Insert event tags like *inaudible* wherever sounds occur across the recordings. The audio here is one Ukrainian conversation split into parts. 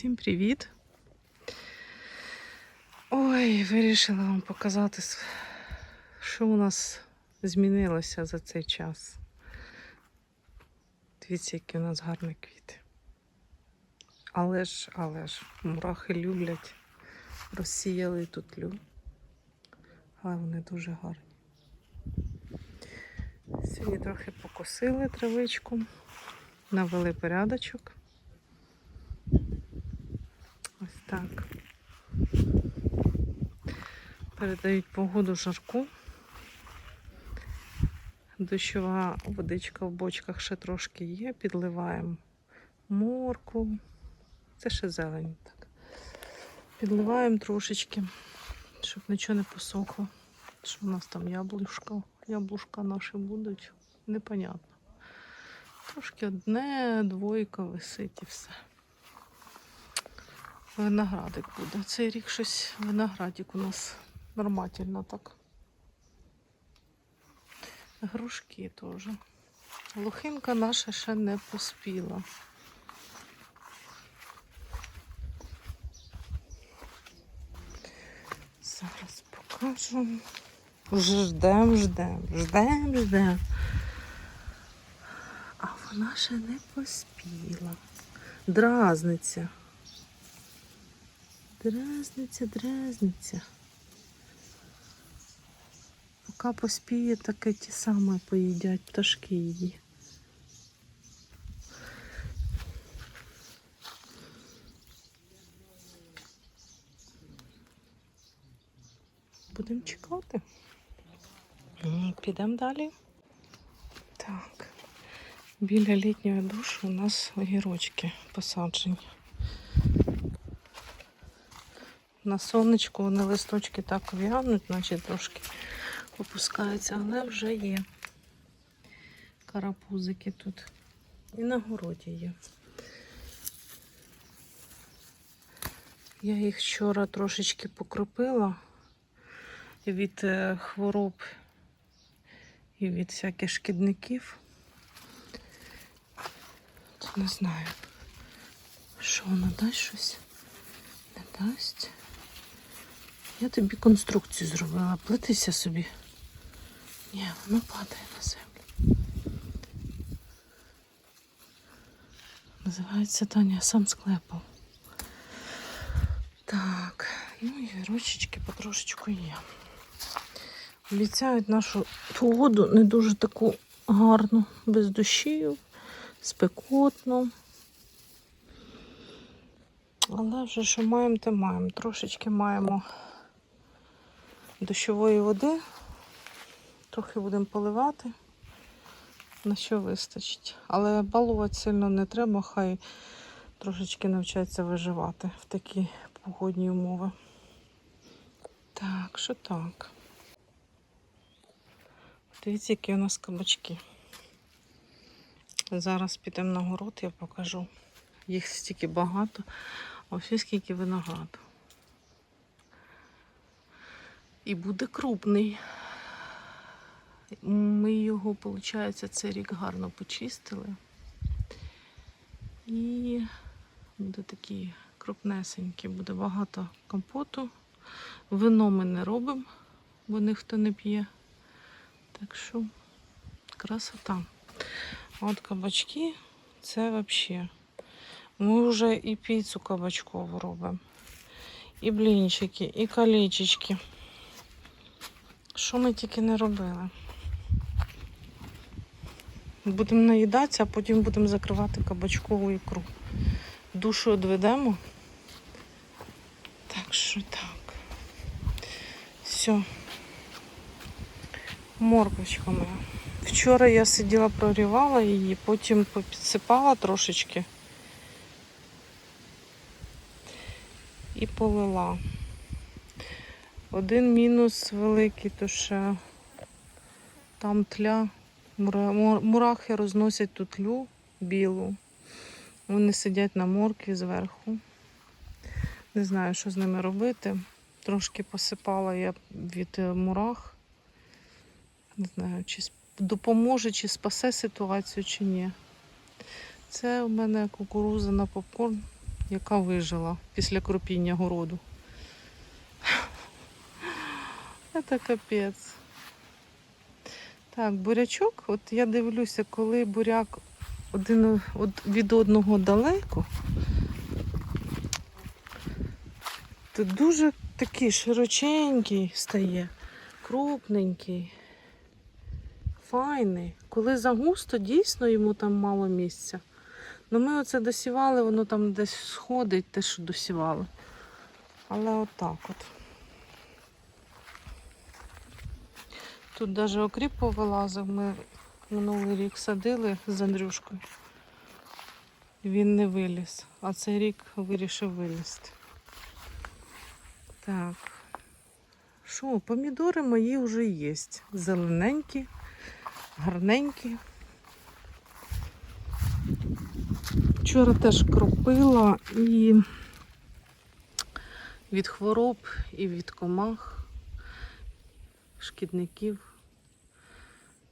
Всім привіт! Ой, вирішила вам показати, що у нас змінилося за цей час. Дивіться, які у нас гарні квіти. Але ж, але ж, мурахи люблять, розсіяли тут лю. Але вони дуже гарні. Сьогодні трохи покосили травичку, навели порядочок. Ось так. Передають погоду жарку. Дощова водичка в бочках ще трошки є, підливаємо морку. Це ще зелень. Так. Підливаємо трошечки, щоб нічого не посохло. Що у нас там яблушка, яблушка наші будуть, непонятно. Трошки одне, двойка висить і все. Виноградик буде. Цей рік щось виноградик у нас нормально так. Грушки теж. Лохинка наша ще не поспіла. Зараз покажу. Вже ждем, ждем, ждем, ждем. А вона ще не поспіла. Дразниця. Дразниця, дразниця. Поки поспіє, так і ті самі поїдять пташки її. Будемо чекати. Підемо далі. Так. Біля літнього душу у нас огірочки посаджені. На сонечку вони листочки так в'януть, значить трошки опускаються, але вже є карапузики тут. І на городі є. Я їх вчора трошечки покропила від е, хвороб і від всяких шкідників. Не знаю, що воно дасть щось. Не дасть. Я тобі конструкцію зробила. Плетися собі. Ні, воно падає на землю. Називається Таня, сам склепав. Так, ну і вірочечки потрошечку є. Обіцяють нашу погоду не дуже таку гарну, без дощів, спекотну. Але вже що маємо, те маємо. Трошечки маємо дощової води. Трохи будемо поливати, на що вистачить. Але балувати сильно не треба, хай трошечки навчаться виживати в такі погодні умови. Так, що так. Дивіться, які у нас кабачки. Зараз підемо на город, я покажу. Їх стільки багато, ось скільки винограду. І буде крупний. Ми його, виходить, цей рік гарно почистили. І буде такий крупнесенький, буде багато компоту. Вино ми не робимо, бо ніхто не п'є. Так що красота. От кабачки це взагалі. Ми вже і піцу кабачкову робимо. І блінчики, і колечечки. Що ми тільки не робили. Будемо наїдатися, а потім будемо закривати кабачкову ікру. Душу відведемо. Так що так. Все. Морквочка моя. Вчора я сиділа, прогрівала її, потім підсипала трошечки і полила. Один мінус великий, то що там тля. Мурахи розносять тут лю білу. Вони сидять на моркві зверху. Не знаю, що з ними робити. Трошки посипала я від е, мурах. Не знаю, чи допоможе, чи спасе ситуацію, чи ні. Це у мене кукуруза на попкорн. яка вижила після кропіння городу. Це капець. Так, бурячок, от я дивлюся, коли буряк один од- від одного далеко, то дуже такий широченький стає, крупненький, файний. Коли загусто, дійсно йому там мало місця. Ну ми оце досівали, воно там десь сходить, те, що досівали. Але отак от. Тут навіть окріп повилазив. Ми минулий рік садили з Андрюшкою. Він не виліз, а цей рік вирішив вилізти. Так. Що, помідори мої вже є. Зелененькі, гарненькі. Вчора теж кропила і від хвороб, і від комах, шкідників,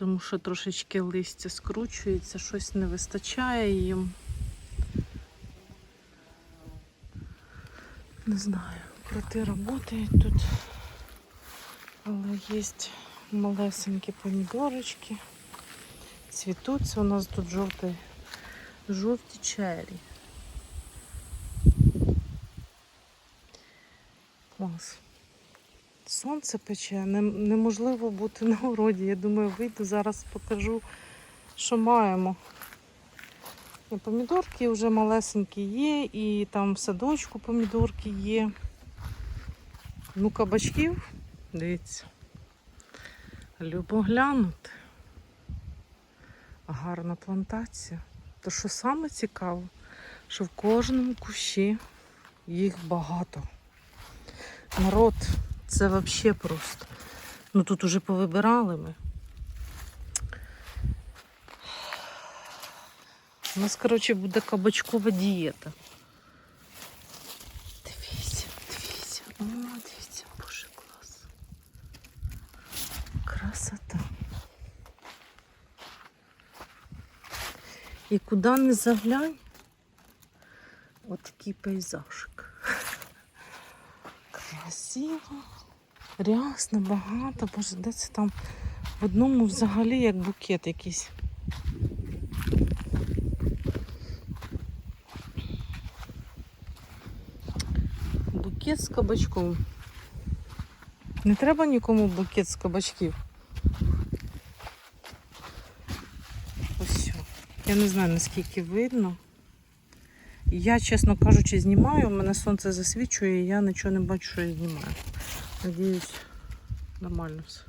тому що трошечки листя скручується, щось не вистачає їм. Не знаю, кроти працюють тут, але є малесенькі помідорочки. Цвітуться у нас тут жовтий жовті чері. Клас. Сонце пече, неможливо бути на городі. Я думаю, вийду, зараз покажу, що маємо. І помідорки вже малесенькі є, і там в садочку помідорки є. Ну, кабачків, дивіться. Любо глянути. Гарна плантація. То що саме цікаво, що в кожному кущі їх багато. Народ, це взагалі просто. Ну тут уже повибирали ми. У нас, коротше, буде кабачкова дієта. Дивіться, дивіться, о, дивіться, боже, клас. Красота. І куди не заглянь, отакий пейзажик. Красиво, рясно, багато. Боже, де це там в одному взагалі як букет якийсь. Букет з кабачком. Не треба нікому букет з кабачків. Ось. все. Я не знаю, наскільки видно. Я, чесно кажучи, знімаю, у мене сонце засвічує, і я нічого не бачу, що я знімаю. Надіюсь, нормально все.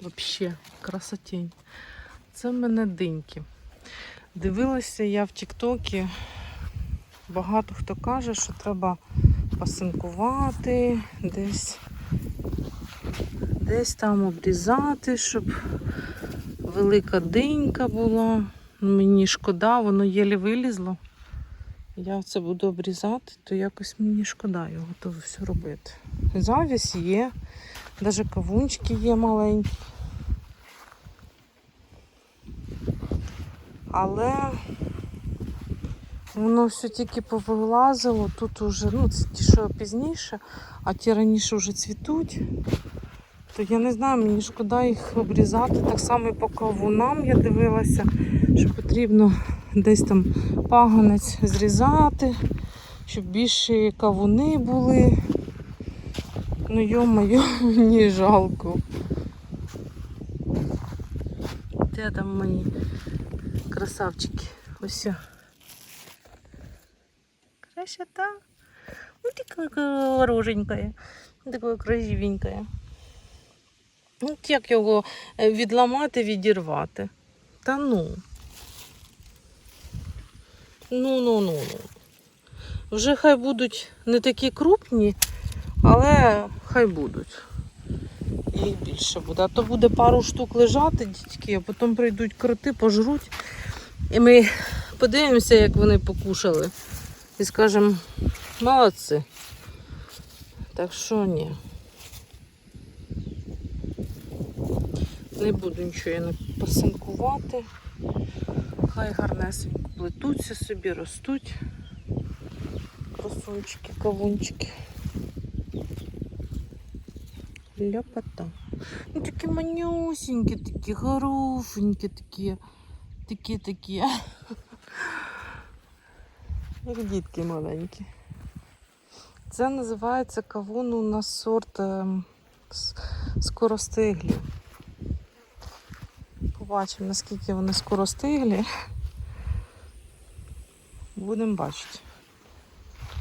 Взагалі, красотень. Це в мене диньки. Дивилася я в Тіктокі. Багато хто каже, що треба пасинкувати, десь десь там обрізати, щоб велика динька була. Мені шкода, воно єлі вилізло. Я це буду обрізати, то якось мені шкода його то все робити. Завіс є, навіть кавунчики є маленькі. Але воно все тільки повилазило, тут уже, ну, це ті, що пізніше, а ті раніше вже цвітуть. То я не знаю, мені шкода їх обрізати. Так само і по кавунам я дивилася, що потрібно десь там паганець зрізати, щоб більше кавуни були. Ну йо-моє, *laughs* мені жалко. Де там мої красавчики? Ось. о. Красота. Ну ты какая роженькая. Такая красивенькая. Ну, як його е, відламати, відірвати? Та ну. Ну, ну, ну, ну. Вже хай будуть не такі крупні, але хай будуть. Їх більше буде. А то буде пару штук лежати, дітки, а потім прийдуть кроти, пожруть. І ми подивимося, як вони покушали. І скажемо, молодці. Так що ні. Не буду нічого я не пасинкувати. хай гарнесенько плетуться собі, ростуть. Красунчики, кавунчики. Ляпота. Ну такі манюсенькі, такі хорошенькі, такі, такі, такі. Як дітки маленькі. Це називається кавун у нас сорт ем, с- скоростиглі. Побачимо, наскільки вони скоростиглі. Будемо бачити.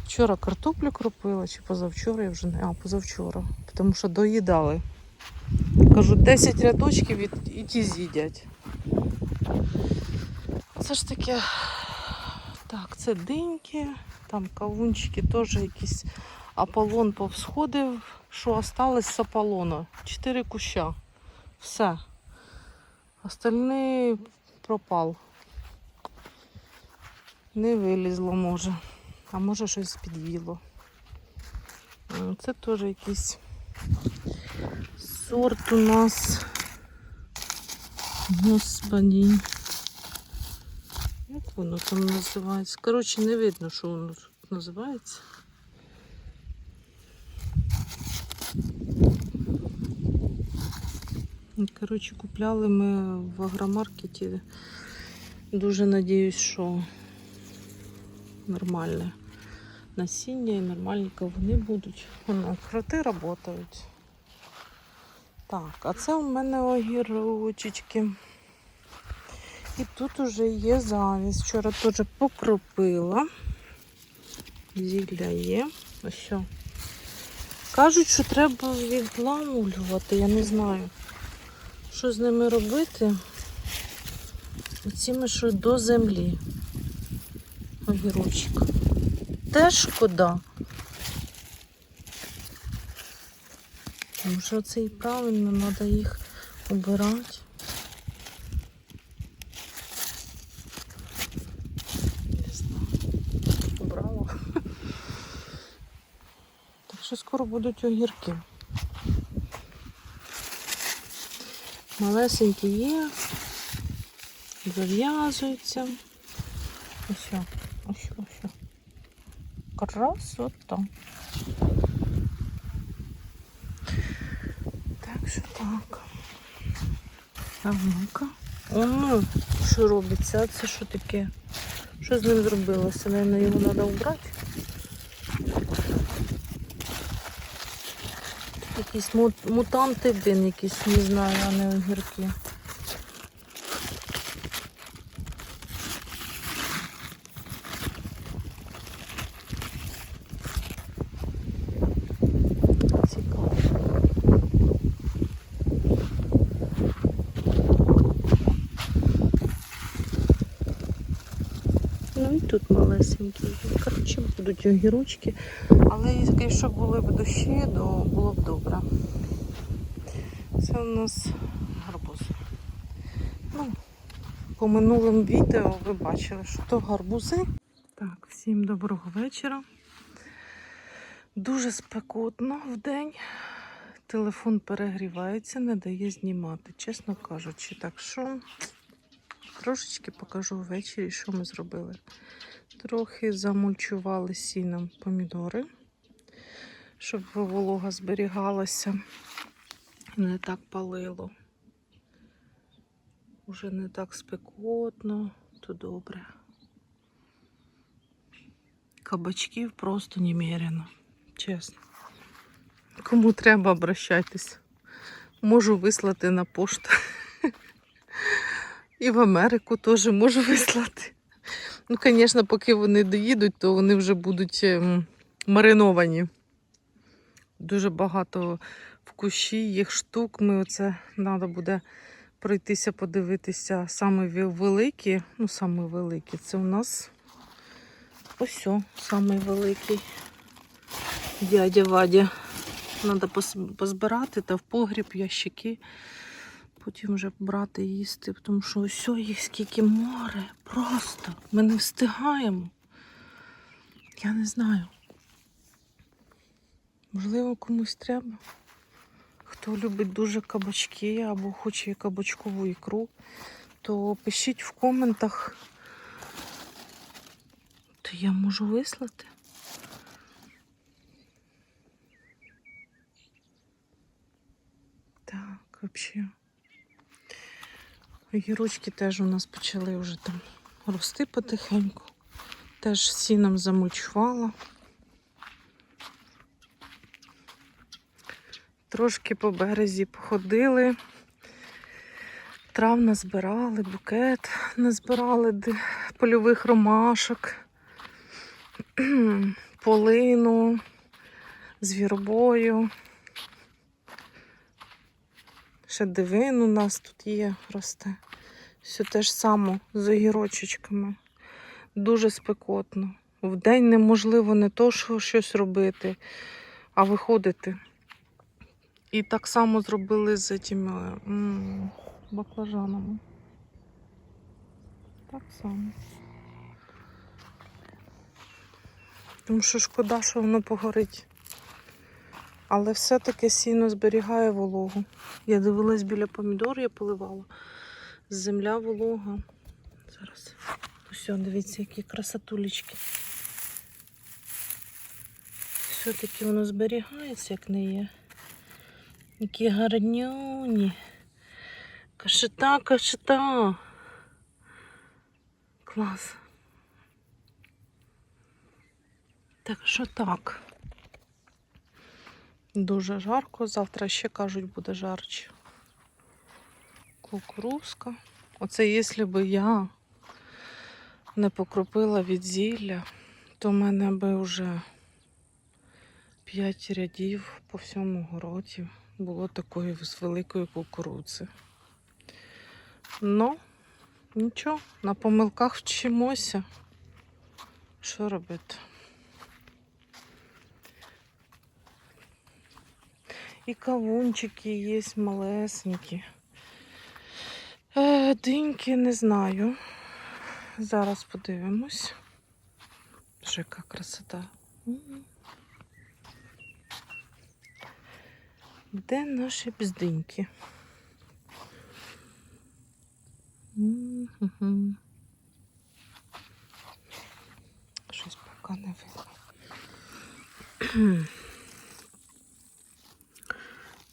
Вчора картоплю кропила, чи позавчора я вже не. А, позавчора. Тому що доїдали. Кажу, 10 рядочків і, і ті з'їдять. Це ж таке. Так, це диньки, там кавунчики теж якісь Аполлон повсходив. Що осталось з Аполлона? Чотири куща. Все. Остальний пропав. Не вилізло може. А може щось під'їло. Це теж якийсь сорт у нас. Господи. Як воно там називається? Коротше, не видно, що воно тут називається. Коротше, купляли ми в агромаркеті. Дуже надіюсь, що нормальне насіння і нормальні кавуни будуть. Воно кроти працюють. Так, а це у мене огірочечки. І тут уже є завість. Вчора теж покропила. Зілля є. Ось. що. Кажуть, що треба відламулювати, я не знаю, що з ними робити. Оціми, що до землі. Огірочок. Теж шкода. Тому що це і правильно, треба їх обирати. Обрала. *laughs* Так що скоро будуть огірки. Малесенькі є, зав'язуються. Ось, ось, ось. Красота. Так що так. А ну-ка. О, що робиться? А це що таке? Що з ним зробилося? Наверно, його треба убрати. Якісь мут- мутанти, блін, якісь, не знаю, а не огірки. Цікаво. Ну і тут малесенькі. Коротше, будуть огірочки. Але якщо були б дощі, то було б добре. Це у нас гарбуз. Ну, по минулим відео ви бачили, що то гарбузи. Так, всім доброго вечора. Дуже спекотно в день. Телефон перегрівається, не дає знімати, чесно кажучи. Так що трошечки покажу ввечері, що ми зробили. Трохи замульчували сіном помідори, щоб волога зберігалася. Не так палило. Уже не так спекотно, то добре. Кабачків просто немерено, чесно. Кому треба, обращайтесь. Можу вислати на пошту. *laughs* І в Америку теж можу *laughs* вислати. Ну, звісно, поки вони доїдуть, то вони вже будуть ем, мариновані. Дуже багато в кущі їх штук. Ми оце треба буде пройтися, подивитися. Саме великі, ну, саме великі, це у нас ось, о, великий дядя Вадя. Треба позбирати та в погріб ящики. Потім вже брати їсти, тому що ось їх скільки море. Просто ми не встигаємо. Я не знаю. Можливо, комусь треба. Хто любить дуже кабачки або хоче кабачкову ікру, то пишіть в коментах, то я можу вислати. Так, взагалі. Огірочки теж у нас почали вже там рости потихеньку. Теж сіном замульчувала. Трошки по березі походили. Трав назбирали, букет назбирали польових ромашок, полину, звіробою. Ще дивин у нас тут є, росте. Все те ж саме з огірочечками. Дуже спекотно. Вдень неможливо не то, що щось робити, а виходити. І так само зробили з цими баклажанами. Так само. Тому що шкода, що воно погорить. Але все-таки сіно зберігає вологу. Я дивилась біля помідор, я поливала. Земля волога. Зараз. Ось, дивіться, які красотулечки. Все-таки воно зберігається, як не є. Які гарнюні. Кашета, кашета. Клас. Так що так. Дуже жарко. Завтра ще кажуть, буде жарче. Кукурузка. Оце якщо б я не покропила від зілля, то в мене би вже 5 рядів по всьому городі було такої з великої кукурудзи. Ну, нічого, на помилках вчимося. Що робити? І кавунчики є малесенькі. Е, диньки не знаю. Зараз подивимось. Яка красота. Де наші бздиньки? Щось поки не видно.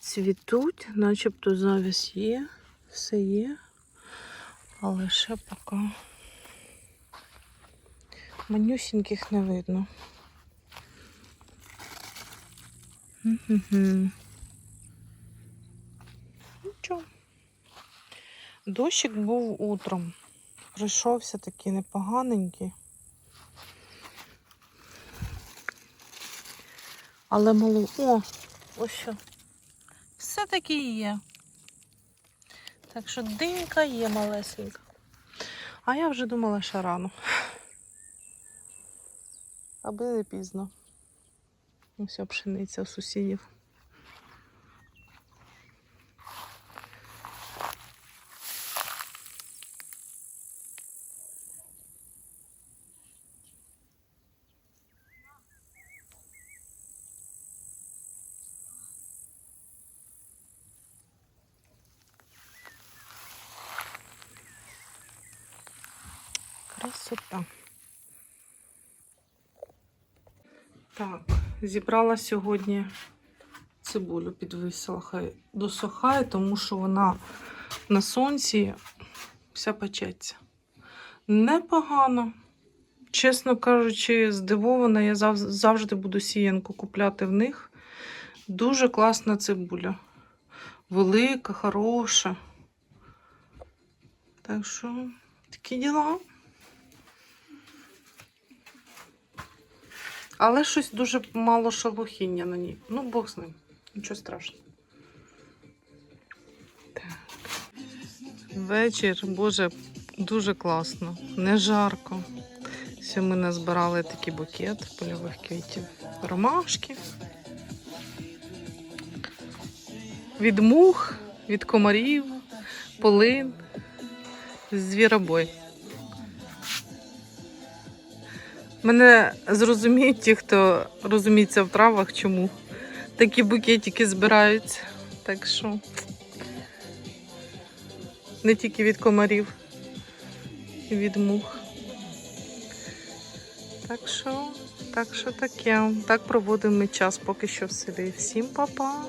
Цвітуть, начебто завіс є, все є, але ще поки манюсіньких не видно. М-гу-гу. Нічого. Дощик був утром. Прийшовся такий непоганенький. Але мало. О, ось що. Все-таки є. Так що динька є малесенька. А я вже думала, що рано. Аби не пізно. Ось пшениця у сусідів. Зібрала сьогодні цибулю, підвисила, хай досохає, тому що вона на сонці вся печеться. Непогано. Чесно кажучи, здивована, я зав- завжди буду сіянку купляти в них. Дуже класна цибуля. Велика, хороша. Так що такі діла. Але щось дуже мало шелухіння на ній. Ну, Бог з ним. Нічого страшного. Так. Вечір, боже, дуже класно. Не жарко. Все ми назбирали такий букет польових квітів. Ромашки. Від мух, від комарів, полин, звіробой. Мене зрозуміють ті, хто розуміється в травах, чому такі букетики збираються. Так що не тільки від комарів. і від мух. Так що, так що таке. Так проводимо час поки що в селі. Всім па-па!